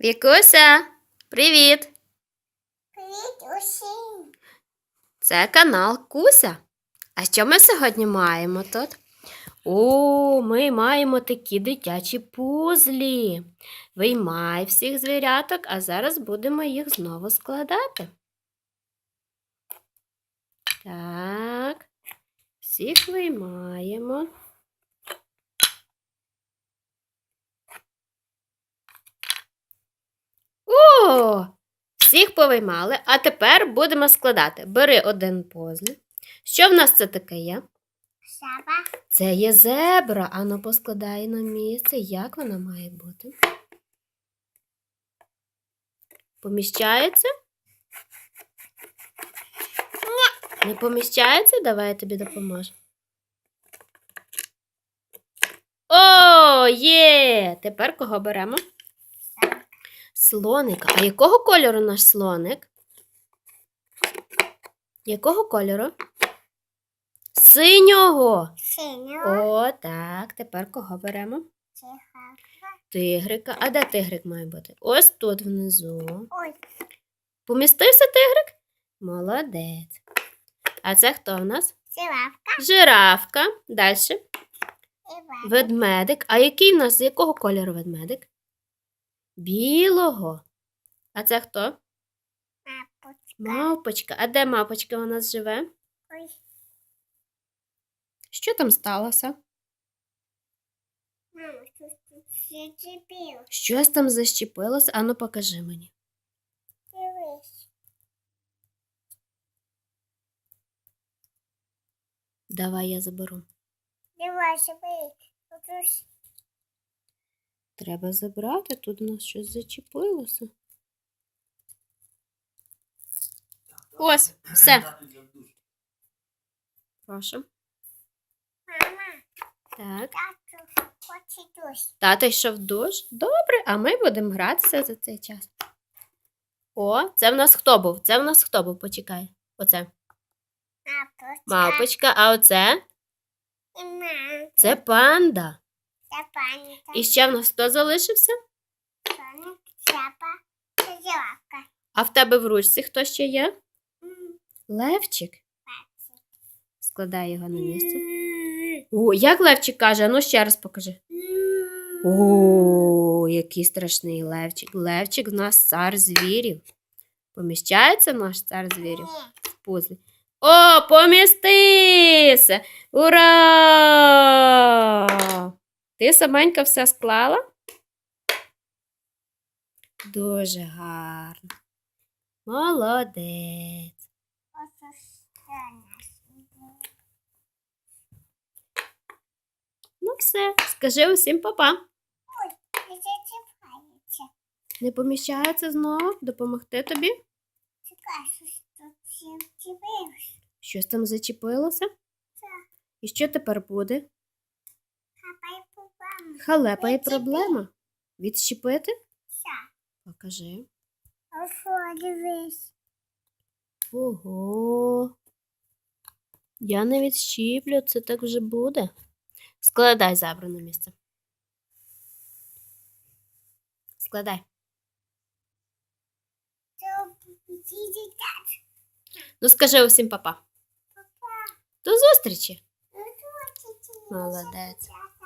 Вікуся, привіт! Привіт усім! Це канал Куся. А що ми сьогодні маємо тут? О, ми маємо такі дитячі пузлі. Виймай всіх звіряток, а зараз будемо їх знову складати. Так, всіх виймаємо. О! Всіх повиймали, а тепер будемо складати. Бери один пузль. Що в нас це таке є? Саба, Це є зебра. Ану, поскладай на місце. Як вона має бути? Поміщається? Не поміщається? Давай я тобі допоможу. О, є! Тепер кого беремо? Слоника. А якого кольору наш слоник? Якого кольору? Синього. синього, О, так. Тепер кого беремо? тиха. Тигрика. А де тигрик має бути? Ось тут внизу. Ой, Помістився тигрик? Молодець. А це хто в нас? силавка, Жирафка. Далі. Ведмедик. А який в нас? З якого кольору ведмедик? Білого. А це хто? Мапочка. Мавпочка. А де мавпочка у нас живе? Ой, Що там сталося? мама, тут тут зачепив. Щось там защепилося? Ану, покажи мені. Дивись. Давай я заберу. Дивись. Тут ось Треба забрати, тут у нас щось зачепилося. Ось, все. Прошу. Мама, Так. тату, хоче дощ. Тато йшов в душ. Добре, а ми будемо гратися за цей час. О, це в нас хто був? Це в нас хто був? Почекай. Оце. Мапочка. Мавпочка, а оце? Це панда. Паніка. І ще в нас хто залишився? Сяпа, це силавка. А в тебе в ручці хто ще є? Левчик. Складай його на місце. О, як Левчик каже, ну ще раз покажи. О, який страшний Левчик. Левчик в нас цар звірів. Поміщається наш цар звірів в пузлі. О, помістився! Ура! Ти саменька все склала? Дуже гарно. Молодець. Ну все, скажи усім папа. Ой, не зачіпається. Не поміщається знову? Допомогти тобі? Чекай, щось тут зачепилось. Щось там зачепилося? Це І що тепер буде? хапай. Халепа і проблема. Відщепити? Покажи. Ого. Я не відщіплю, це так вже буде. Складай забру на місце. Складай. Ну скажи усім папа. Папа, До зустрічі. що це? Молодець.